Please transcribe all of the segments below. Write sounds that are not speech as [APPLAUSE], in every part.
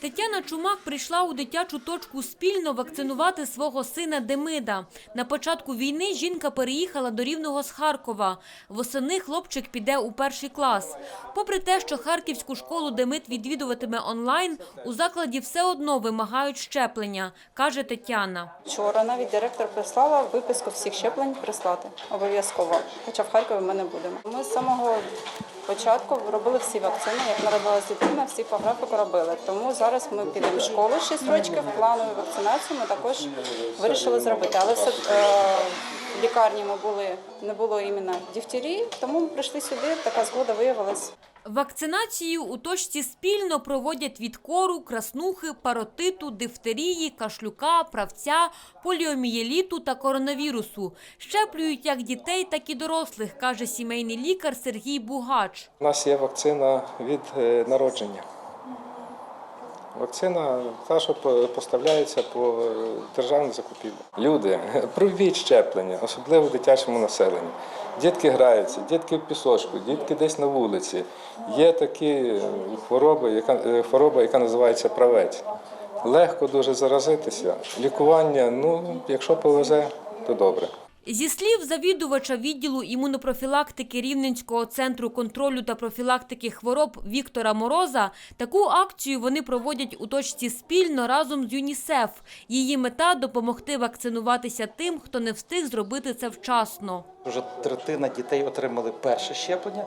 Тетяна Чумак прийшла у дитячу точку спільно вакцинувати свого сина Демида. На початку війни жінка переїхала до Рівного з Харкова. Восени хлопчик піде у перший клас. Попри те, що харківську школу Демид відвідуватиме онлайн, у закладі все одно вимагають щеплення, каже Тетяна. Вчора навіть директор прислала виписку всіх щеплень прислати обов'язково. Хоча в Харкові ми не будемо. Ми з самого початку робили всі вакцини. Як народилась дитина, всі по графіку робили. Тому зараз ми підемо в школу 6 років. Планову вакцинацію ми також вирішили зробити. Але все е, в лікарні ми були не було іменно дифтерії, тому ми прийшли сюди. Така згода виявилась. Вакцинацію у точці спільно проводять від кору, краснухи, паротиту, дифтерії, кашлюка, правця, поліомієліту та коронавірусу. Щеплюють як дітей, так і дорослих, каже сімейний лікар Сергій Бугач. У нас є вакцина від е, народження. Вакцина та, що поставляється по е, державних закупівлях. Люди, [LAUGHS] проведіть щеплення, особливо в дитячому населенні. Дітки граються, дітки в пісочку, дітки десь на вулиці. Є такі е, хвороби, яка, е, хвороба, яка називається правець. Легко дуже заразитися. Лікування, ну, якщо повезе, то добре. Зі слів завідувача відділу імунопрофілактики Рівненського центру контролю та профілактики хвороб Віктора Мороза, таку акцію вони проводять у точці спільно разом з ЮНІСЕФ. Її мета – допомогти вакцинуватися тим, хто не встиг зробити це вчасно. Вже третина дітей отримали перше щеплення,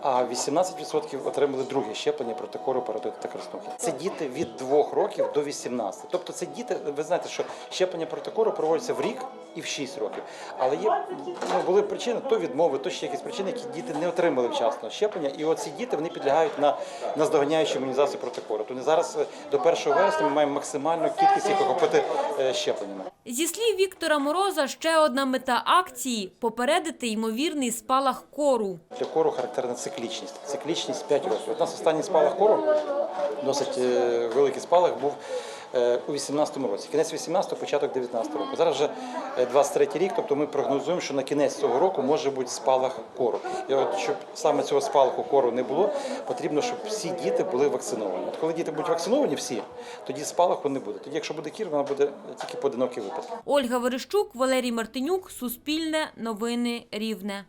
а 18% отримали друге щеплення проти кору, паротиту та краснухи. Це діти від 2 років до 18. Тобто це діти, ви знаєте, що щеплення проти кору проводяться в рік і в 6 років. Але є ну, були причини, то відмови, то ще якісь причини, які діти не отримали вчасно щеплення. І оці діти вони підлягають на наздоганяючу імунізацію проти кору. Тому зараз е, до 1 вересня ми маємо максимальну кількість їх охопити е, щепленнями. Зі слів Віктора Мороза, ще одна мета акції – попередити ймовірний спалах кору. Для кору характерна циклічність. Циклічність 5 років. У нас останній спалах кору, досить е, великий спалах, був у 18-му році. Кінець 18-го, початок 19-го року. Зараз вже е, 23-й рік, тобто ми прогнозуємо, що на кінець цього року може бути спалах кору. І от щоб саме цього спалаху кору не було, потрібно, щоб всі діти були вакциновані. От коли діти будуть вакциновані всі, тоді спалаху не буде. Тоді, якщо буде кір, вона буде тільки поодинокі випадки. Ольга Верещук, Валерій Мартинюк, Суспільне, Новини Рівне.